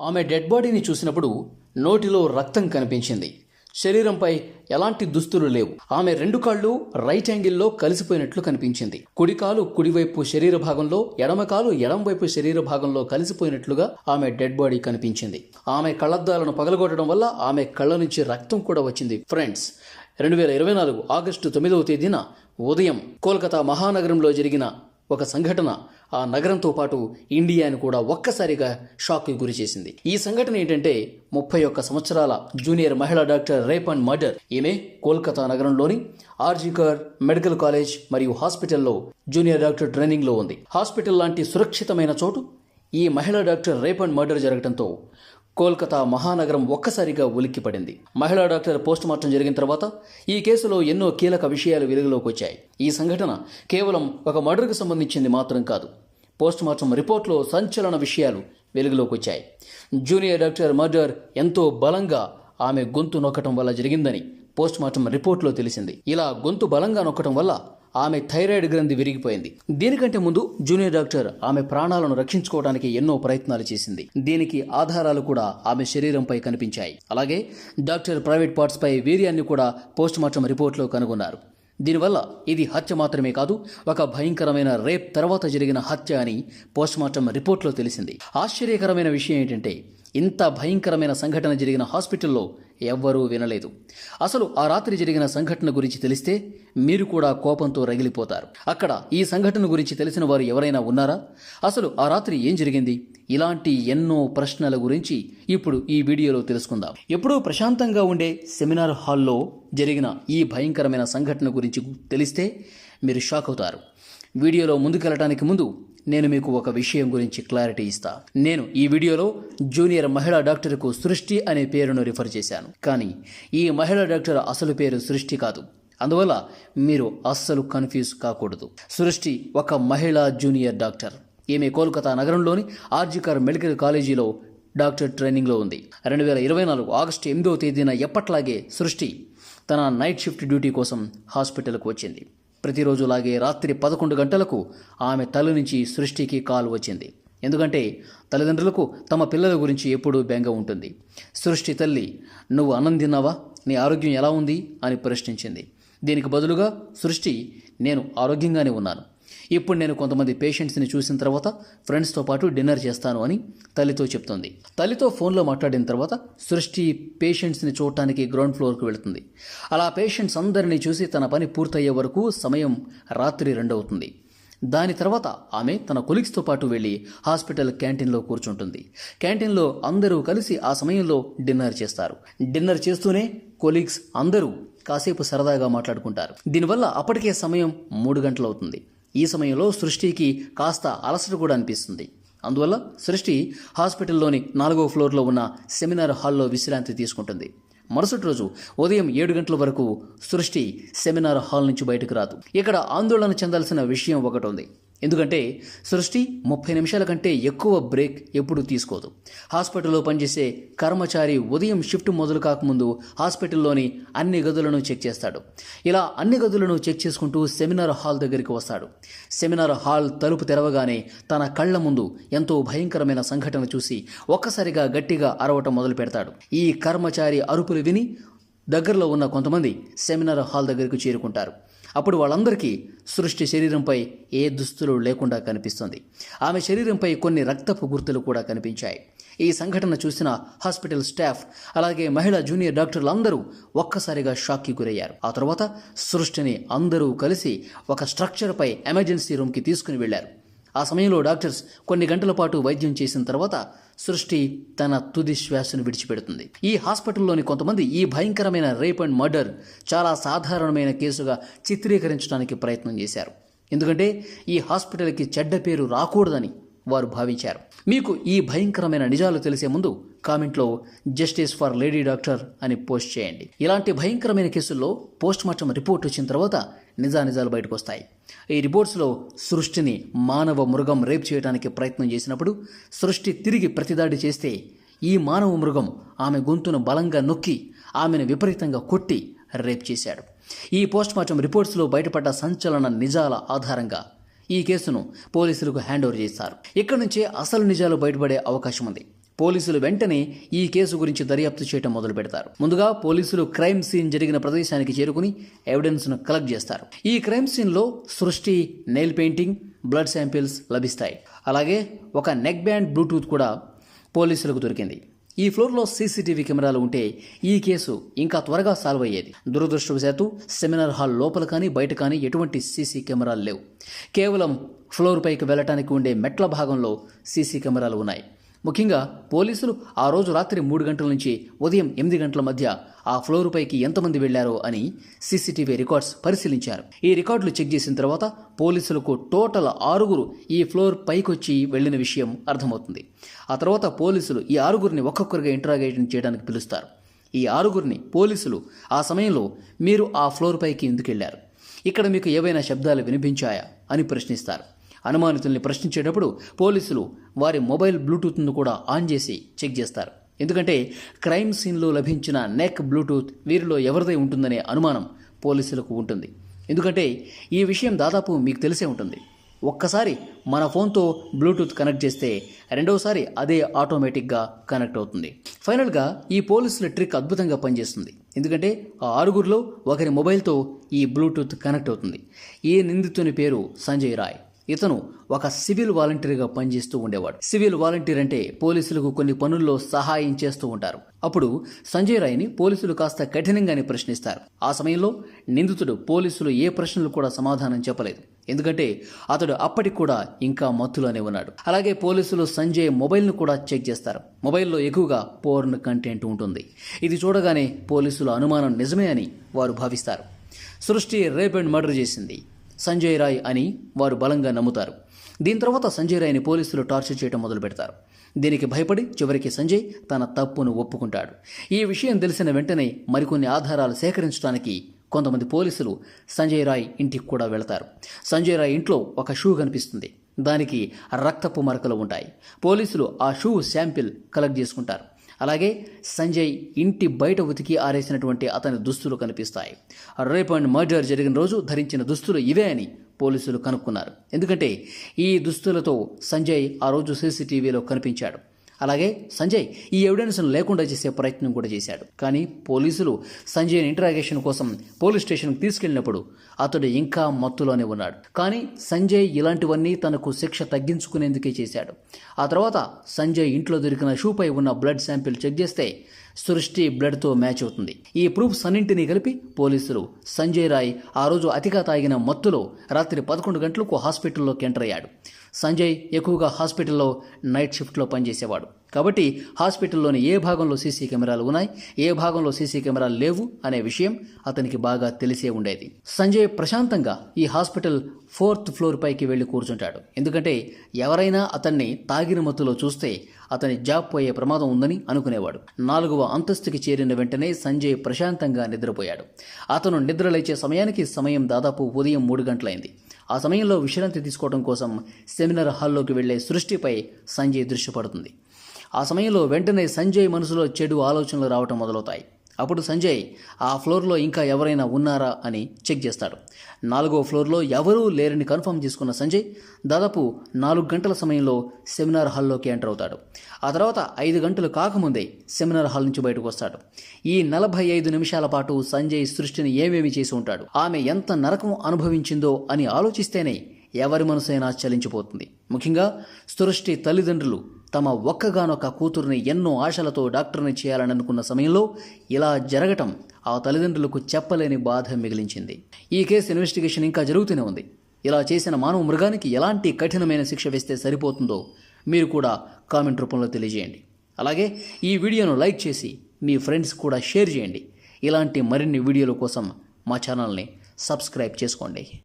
ఆమె డెడ్ బాడీని చూసినప్పుడు నోటిలో రక్తం కనిపించింది. శరీరంపై ఎలాంటి దుస్తులు లేవు. ఆమె రెండు కాళ్ళు రైట్ యాంగిల్లో కలిసిపోయినట్లు కనిపించింది. కుడికాలు కుడివైపు శరీర భాగంలో ఎడమకాలు ఎడమవైపు శరీర భాగంలో కలిసిపోయినట్లుగా ఆమె డెడ్ బాడీ కనిపించింది. ఆమె కళ్ళద్దాలను పగలగొట్టడం వల్ల ఆమె కళ్ళ నుంచి రక్తం కూడా వచ్చింది. ఫ్రెండ్స్ రెండు వేల ఇరవై నాలుగు ఆగస్టు తొమ్మిదవ తేదీన ఉదయం కోల్కతా మహానగరంలో జరిగిన ఒక సంఘటన ఆ నగరంతో పాటు ఇండియాను కూడా ఒక్కసారిగా షాక్కి గురి చేసింది. ఈ సంఘటన ఏంటంటే ముప్పై ఒక్క సంవత్సరాల జూనియర్ మహిళా డాక్టర్ రేప్ అండ్ మర్డర్. ఈమె కోల్కతా నగరంలోని ఆర్జికర్ మెడికల్ కాలేజ్ మరియు హాస్పిటల్లో జూనియర్ డాక్టర్ ట్రైనింగ్లో ఉంది. హాస్పిటల్ లాంటి సురక్షితమైన చోటు ఈ మహిళా డాక్టర్ రేప్ అండ్ మర్డర్ జరగడంతో కోల్కతా మహానగరం ఒక్కసారిగా ఉలిక్కిపడింది. మహిళా డాక్టర్ పోస్టుమార్టం జరిగిన తర్వాత ఈ కేసులో ఎన్నో కీలక విషయాలు వెలుగులోకి వచ్చాయి. ఈ సంఘటన కేవలం ఒక మర్డర్కు సంబంధించింది మాత్రం కాదు. పోస్టుమార్టం రిపోర్ట్లో సంచలన విషయాలు వెలుగులోకి వచ్చాయి. జూనియర్ డాక్టర్ మర్డర్ ఎంతో బలంగా ఆమె గొంతు నొక్కటం వల్ల జరిగిందని పోస్టుమార్టం రిపోర్ట్లో తెలిసింది. ఇలా గొంతు బలంగా నొక్కటం వల్ల ఆమె థైరాయిడ్ గ్రంథి విరిగిపోయింది. దీనికంటే ముందు జూనియర్ డాక్టర్ ఆమె ప్రాణాలను రక్షించుకోవడానికి ఎన్నో ప్రయత్నాలు చేసింది. దీనికి ఆధారాలు కూడా ఆమె శరీరంపై కనిపించాయి. అలాగే డాక్టర్ ప్రైవేట్ పార్ట్స్పై వీర్యాన్ని కూడా పోస్టుమార్టం రిపోర్ట్లో కనుగొన్నారు. దీనివల్ల ఇది హత్య మాత్రమే కాదు ఒక భయంకరమైన రేప్ తర్వాత జరిగిన హత్య అని పోస్టుమార్టం రిపోర్ట్లో తెలిసింది. ఆశ్చర్యకరమైన విషయం ఏంటంటే ఇంత భయంకరమైన సంఘటన జరిగిన హాస్పిటల్లో ఎవ్వరూ వినలేదు. అసలు ఆ రాత్రి జరిగిన సంఘటన గురించి తెలిస్తే మీరు కూడా కోపంతో రగిలిపోతారు. అక్కడ ఈ సంఘటన గురించి తెలిసిన వారు ఎవరైనా ఉన్నారా? అసలు ఆ రాత్రి ఏం జరిగింది? ఇలాంటి ఎన్నో ప్రశ్నల గురించి ఇప్పుడు ఈ వీడియోలో తెలుసుకుందాం. ఎప్పుడూ ప్రశాంతంగా ఉండే సెమినార్ హాల్లో జరిగిన ఈ భయంకరమైన సంఘటన గురించి తెలిస్తే మీరు షాక్ అవుతారు. వీడియోలో ముందుకెళ్ళటానికి ముందు నేను మీకు ఒక విషయం గురించి క్లారిటీ ఇస్తా. నేను ఈ వీడియోలో జూనియర్ మహిళా డాక్టర్కు సృష్టి అనే పేరును రిఫర్ చేశాను. కానీ ఈ మహిళా డాక్టర్ అసలు పేరు సృష్టి కాదు. అందువల్ల మీరు అస్సలు కన్ఫ్యూజ్ కాకూడదు. సృష్టి ఒక మహిళా జూనియర్ డాక్టర్. ఈమె కోల్కతా నగరంలోని ఆర్జికర్ మెడికల్ కాలేజీలో డాక్టర్ ట్రైనింగ్లో ఉంది. రెండు వేల ఇరవై నాలుగు ఆగస్టు ఎనిమిదవ తేదీన ఎప్పట్లాగే సృష్టి తన నైట్ షిఫ్ట్ డ్యూటీ కోసం హాస్పిటల్కు వచ్చింది. ప్రతిరోజులాగే రాత్రి పదకొండు గంటలకు ఆమె తల్లి నుంచి సృష్టికి కాల్ వచ్చింది. ఎందుకంటే తల్లిదండ్రులకు తమ పిల్లల గురించి ఎప్పుడూ బెంగ ఉంటుంది. సృష్టి తల్లి నువ్వు అన్నం తిన్నావా? నీ ఆరోగ్యం ఎలా ఉంది? అని ప్రశ్నించింది. దీనికి బదులుగా సృష్టి నేను ఆరోగ్యంగానే ఉన్నాను. ఇప్పుడు నేను కొంతమంది పేషెంట్స్ని చూసిన తర్వాత ఫ్రెండ్స్తో పాటు డిన్నర్ చేస్తాను అని తల్లితో చెప్తుంది. తల్లితో ఫోన్లో మాట్లాడిన తర్వాత సృష్టి పేషెంట్స్ని చూడటానికి గ్రౌండ్ ఫ్లోర్కు వెళుతుంది. అలా పేషెంట్స్ అందరినీ చూసి తన పని పూర్తయ్యే వరకు సమయం రాత్రి రెండవుతుంది. దాని తర్వాత ఆమె తన కొలీగ్స్తో పాటు వెళ్ళి హాస్పిటల్ క్యాంటీన్లో కూర్చుంటుంది. క్యాంటీన్లో అందరూ కలిసి ఆ సమయంలో డిన్నర్ చేస్తారు. డిన్నర్ చేస్తూనే కొలీగ్స్ అందరూ కాసేపు సరదాగా మాట్లాడుకుంటారు. దీనివల్ల అప్పటికే సమయం మూడు గంటలవుతుంది. ఈ సమయంలో సృష్టికి కాస్త అలసట కూడా అనిపిస్తుంది. అందువల్ల సృష్టి హాస్పిటల్లోని నాలుగో ఫ్లోర్లో ఉన్న సెమినార్ హాల్లో విశ్రాంతి తీసుకుంటుంది. మరుసటి రోజు ఉదయం ఏడు గంటల వరకు సృష్టి సెమినార్ హాల్ నుంచి బయటకు రాదు. ఇక్కడ ఆందోళన చెందాల్సిన విషయం ఒకటి ఉంది. ఎందుకంటే సృష్టి ముప్పై నిమిషాల కంటే ఎక్కువ బ్రేక్ ఎప్పుడూ తీసుకోదు. హాస్పిటల్లో పనిచేసే కర్మచారి ఉదయం షిఫ్ట్ మొదలు కాకముందు హాస్పిటల్లోని అన్ని గదులను చెక్ చేస్తాడు. ఇలా అన్ని గదులను చెక్ చేసుకుంటూ సెమినార్ హాల్ దగ్గరికి వస్తాడు. సెమినార్ హాల్ తలుపు తెరవగానే తన కళ్ళ ముందు ఎంతో భయంకరమైన సంఘటన చూసి ఒక్కసారిగా గట్టిగా అరవటం మొదలు పెడతాడు ఈ కర్మచారి అరుపులు విని దగ్గరలో ఉన్న కొంతమంది సెమినార్ హాల్ దగ్గరకు చేరుకుంటారు. అప్పుడు వాళ్ళందరికీ సృష్టి శరీరంపై ఏ దుస్తులు లేకుండా కనిపిస్తుంది. ఆమె శరీరంపై కొన్ని రక్తపు గుర్తులు కూడా కనిపించాయి. ఈ సంఘటన చూసిన హాస్పిటల్ స్టాఫ్ అలాగే మహిళా జూనియర్ డాక్టర్లు అందరూ ఒక్కసారిగా షాక్కి గురయ్యారు. ఆ తర్వాత సృష్టిని అందరూ కలిసి ఒక స్ట్రక్చర్పై ఎమర్జెన్సీ రూమ్కి తీసుకుని వెళ్ళారు ఆ సమయంలో డాక్టర్స్ కొన్ని గంటల పాటు వైద్యం చేసిన తర్వాత సృష్టి తన తుది శ్వాసను విడిచిపెడుతుంది. ఈ హాస్పిటల్లోని కొంతమంది ఈ భయంకరమైన రేప్ అండ్ మర్డర్ చాలా సాధారణమైన కేసుగా చిత్రీకరించడానికి ప్రయత్నం చేశారు. ఎందుకంటే ఈ హాస్పిటల్కి చెడ్డ పేరు రాకూడదని వారు భావించారు. మీకు ఈ భయంకరమైన నిజాలు తెలిసే ముందు కామెంట్లో జస్టిస్ ఫర్ లేడీ డాక్టర్ అని పోస్ట్ చేయండి. ఇలాంటి భయంకరమైన కేసుల్లో పోస్ట్ మార్టం రిపోర్ట్ వచ్చిన తర్వాత నిజానిజాలు బయటకు వస్తాయి ఈ రిపోర్ట్స్లో సృష్టిని మానవ మృగం రేప్ చేయడానికి ప్రయత్నం చేసినప్పుడు సృష్టి తిరిగి ప్రతిదాడి చేస్తే ఈ మానవ మృగం ఆమె గొంతును బలంగా నొక్కి ఆమెను విపరీతంగా కొట్టి రేప్ చేశాడు. ఈ పోస్ట్ మార్టం రిపోర్ట్స్లో బయటపడ్డ సంచలన నిజాల ఆధారంగా ఈ కేసును పోలీసులకు హ్యాండ్ ఓవర్ చేస్తారు. ఇక్కడి నుంచే అసలు నిజాలు బయటపడే అవకాశం ఉంది పోలీసులు వెంటనే ఈ కేసు గురించి దర్యాప్తు చేయడం మొదలు పెడతారు. ముందుగా పోలీసులు క్రైమ్ సీన్ జరిగిన ప్రదేశానికి చేరుకుని ఎవిడెన్స్ను కలెక్ట్ చేస్తారు. ఈ క్రైమ్ సీన్లో సృష్టి నెయిల్ పెయింటింగ్ బ్లడ్ శాంపిల్స్ లభిస్తాయి. అలాగే ఒక నెక్ బ్యాండ్ బ్లూటూత్ కూడా పోలీసులకు దొరికింది. ఈ ఫ్లోర్లో సీసీటీవీ కెమెరాలు ఉంటే ఈ కేసు ఇంకా త్వరగా సాల్వ్ అయ్యేది. దురదృష్టవశాత్తు సెమినార్ హాల్ లోపల కానీ బయట కానీ ఎటువంటి సీసీ కెమెరాలు లేవు. కేవలం ఫ్లోర్ పైకి వెళ్ళటానికి ఉండే మెట్ల భాగంలో సీసీ కెమెరాలు ఉన్నాయి. ముఖ్యంగా పోలీసులు ఆ రోజు రాత్రి మూడు గంటల నుంచి ఉదయం ఎనిమిది గంటల మధ్య ఆ ఫ్లోర్ పైకి ఎంతమంది వెళ్ళారో అని సీసీటీవీ రికార్డ్స్ పరిశీలించారు. ఈ రికార్డులు చెక్ చేసిన తర్వాత పోలీసులకు టోటల్ ఆరుగురు ఈ ఫ్లోర్ పైకొచ్చి వెళ్ళిన విషయం అర్థమవుతుంది. ఆ తర్వాత పోలీసులు ఈ ఆరుగురిని ఒక్కొక్కరిగా ఇంటరాగేషన్ చేయడానికి పిలుస్తారు. ఈ ఆరుగురిని పోలీసులు ఆ సమయంలో మీరు ఆ ఫ్లోర్ పైకి ఎందుకు వెళ్ళారు ఇక్కడ మీకు ఏవైనా శబ్దాలు వినిపించాయా? అని ప్రశ్నిస్తారు. అనుమానితుల్ని ప్రశ్నించేటప్పుడు పోలీసులు వారి మొబైల్ బ్లూటూత్ను కూడా ఆన్ చేసి చెక్ చేస్తారు. ఎందుకంటే క్రైమ్ సీన్లో లభించిన నెక్ బ్లూటూత్ వీరిలో ఎవరిదై ఉంటుందనే అనుమానం పోలీసులకు ఉంటుంది. ఎందుకంటే ఈ విషయం దాదాపు మీకు తెలిసే ఉంటుంది. ఒక్కసారి మన ఫోన్తో బ్లూటూత్ కనెక్ట్ చేస్తే రెండవసారి అదే ఆటోమేటిక్గా కనెక్ట్ అవుతుంది. ఫైనల్గా ఈ పోలీసుల ట్రిక్ అద్భుతంగా పనిచేస్తుంది. ఎందుకంటే ఆ ఆరుగురిలో ఒకరి మొబైల్తో ఈ బ్లూటూత్ కనెక్ట్ అవుతుంది. ఈ నిందితుని పేరు సంజయ్ రాయ్. ఇతను ఒక సివిల్ వాలంటీర్గా పనిచేస్తూ ఉండేవాడు. సివిల్ వాలంటీర్ అంటే పోలీసులకు కొన్ని పనుల్లో సహాయం చేస్తూ ఉంటారు. అప్పుడు సంజయ్ రాయ్ని పోలీసులు కాస్త కఠినంగానే ప్రశ్నిస్తారు. ఆ సమయంలో నిందితుడు పోలీసులు ఏ ప్రశ్నలు కూడా సమాధానం చెప్పలేదు. ఎందుకంటే అతడు అప్పటికి కూడా ఇంకా మత్తులోనే ఉన్నాడు. అలాగే పోలీసులు సంజయ్ మొబైల్ను కూడా చెక్ చేస్తారు. మొబైల్లో ఎక్కువగా పోర్న్ కంటెంట్ ఉంటుంది. ఇది చూడగానే పోలీసుల అనుమానం నిజమే అని వారు భావిస్తారు. సృష్టి రేప్ అండ్ మర్డర్ చేసింది. సంజయ్ రాయ్ అని వారు బలంగా నమ్ముతారు. దీని తర్వాత సంజయ్ రాయ్ని పోలీసులు టార్చర్ చేయడం మొదలు పెడతారు దీనికి భయపడి చివరికి సంజయ్ తన తప్పును ఒప్పుకుంటాడు. ఈ విషయం తెలిసిన వెంటనే మరికొన్ని ఆధారాలు సేకరించడానికి కొంతమంది పోలీసులు సంజయ్ రాయ్ ఇంటికి కూడా వెళతారు. సంజయ్ రాయ్ ఇంట్లో ఒక షూ కనిపిస్తుంది. దానికి రక్తపు మరకలు ఉంటాయి. పోలీసులు ఆ షూ శాంపిల్ కలెక్ట్ చేసుకుంటారు. అలాగే సంజయ్ ఇంటి బయట ఉతికి ఆరేసినటువంటి అతని దుస్తులు కనిపిస్తాయి. రేప్ అండ్ మర్డర్ జరిగిన రోజు ధరించిన దుస్తులు ఇవే అని పోలీసులు కనుక్కున్నారు. ఎందుకంటే ఈ దుస్తులతో సంజయ్ ఆ రోజు సీసీటీవీలో కనిపించాడు. అలాగే సంజయ్ ఈ ఎవిడెన్స్ను లేకుండా చేసే ప్రయత్నం కూడా చేశాడు. కానీ పోలీసులు సంజయ్ని ఇంటరాగేషన్ కోసం పోలీస్ స్టేషన్కి తీసుకెళ్ళినప్పుడు అతడు ఇంకా మత్తులోనే ఉన్నాడు. కానీ సంజయ్ ఇలాంటివన్నీ తనకు శిక్ష తగ్గించుకునేందుకే చేశాడు. ఆ తర్వాత సంజయ్ ఇంట్లో దొరికిన షూపై ఉన్న బ్లడ్ శాంపిల్ చెక్ చేస్తే సృష్టి బ్లడ్తో మ్యాచ్ అవుతుంది. ఈ ప్రూఫ్స్ అన్నింటినీ కలిపి పోలీసులు సంజయ్ రాయ్ ఆ రోజు అతిగా తాగిన మత్తులో రాత్రి పదకొండు గంటలకు హాస్పిటల్లోకి ఎంటర్ అయ్యాడు. సంజయ్ ఎక్కువగా హాస్పిటల్లో నైట్ షిఫ్ట్లో పనిచేసేవాడు. కాబట్టి హాస్పిటల్లోని ఏ భాగంలో సీసీ కెమెరాలు ఉన్నాయి ఏ భాగంలో సీసీ కెమెరాలు లేవు అనే విషయం అతనికి బాగా తెలిసే ఉండేది. సంజయ్ ప్రశాంతంగా ఈ హాస్పిటల్ ఫోర్త్ ఫ్లోర్ పైకి వెళ్ళి కూర్చుంటాడు. ఎందుకంటే ఎవరైనా అతన్ని తాగిన మత్తులో చూస్తే అతని జాబ్ పోయే ప్రమాదం ఉందని అనుకునేవాడు. నాలుగవ అంతస్తుకి చేరిన వెంటనే సంజయ్ ప్రశాంతంగా నిద్రపోయాడు. అతను నిద్రలేచే సమయానికి సమయం దాదాపు ఉదయం మూడు గంటలైంది. ఆ సమయంలో విశ్రాంతి తీసుకోవడం కోసం సెమినార్ హాల్లోకి వెళ్ళే సృష్టిపై సంజయ్ దృష్టి పడుతుంది. ఆ సమయంలో వెంటనే సంజయ్ మనసులో చెడు ఆలోచనలు రావటం మొదలవుతాయి. అప్పుడు సంజయ్ ఆ ఫ్లోర్లో ఇంకా ఎవరైనా ఉన్నారా? అని చెక్ చేస్తాడు. నాలుగో ఫ్లోర్లో ఎవరూ లేరని కన్ఫర్మ్ చేసుకున్న సంజయ్ దాదాపు నాలుగు గంటల సమయంలో సెమినార్ హాల్లోకి ఎంటర్ అవుతాడు. ఆ తర్వాత ఐదు గంటలు కాకముందే సెమినార్ హాల్ నుంచి బయటకు వస్తాడు. ఈ నలభై ఐదు నిమిషాల పాటు సంజయ్ సృష్టిని ఏమేమి చేసి ఉంటాడు? ఆమె ఎంత నరకం అనుభవించిందో అని ఆలోచిస్తేనే ఎవరి మనసైనా చలించిపోతుంది. ముఖ్యంగా సృష్టి తల్లిదండ్రులు తమ ఒక్కగానొక్క కూతుర్ని ఎన్నో ఆశలతో డాక్టర్ని చేయాలని అనుకున్న సమయంలో ఇలా జరగటం ఆ తల్లిదండ్రులకు చెప్పలేని బాధ మిగిలించింది. ఈ కేసు ఇన్వెస్టిగేషన్ ఇంకా జరుగుతూనే ఉంది. ఇలా చేసిన మానవ మృగానికి ఎలాంటి కఠినమైన శిక్ష వేస్తే సరిపోతుందో మీరు కూడా కామెంట్ రూపంలో తెలియజేయండి. అలాగే ఈ వీడియోను లైక్ చేసి మీ ఫ్రెండ్స్ కూడా షేర్ చేయండి. ఇలాంటి మరిన్ని వీడియోల కోసం మా ఛానల్ని సబ్స్క్రైబ్ చేసుకోండి.